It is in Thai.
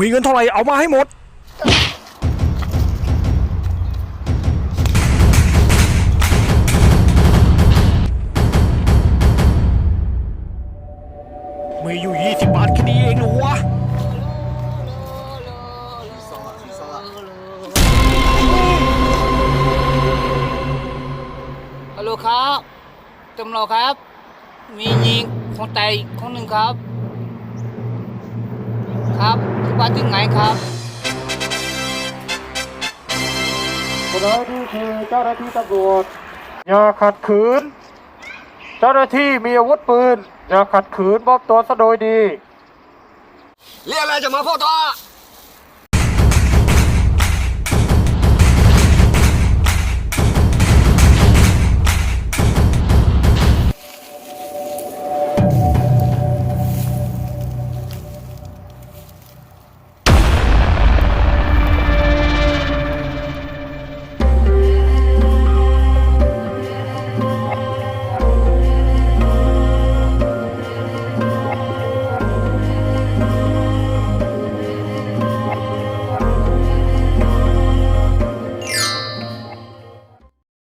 มีเงินเท่าไหร่เอามาให้หมด มีอยู่ 20 บาทแค่นี้เองเหรอวะ ฮัลโหลครับตำรวจครับ มียิงคนตายคนหนึ่งครับ ครับ ที่บ้านที่ไหนครับคนร้ายนี่คือเจ้าหน้าที่ตำรวจอย่าขัดขืน เจ้าหน้าที่มีอาวุธปืน อย่าขัดขืนมอบตัวซะโดยดี เรียกอะไรจะมาพ่อตา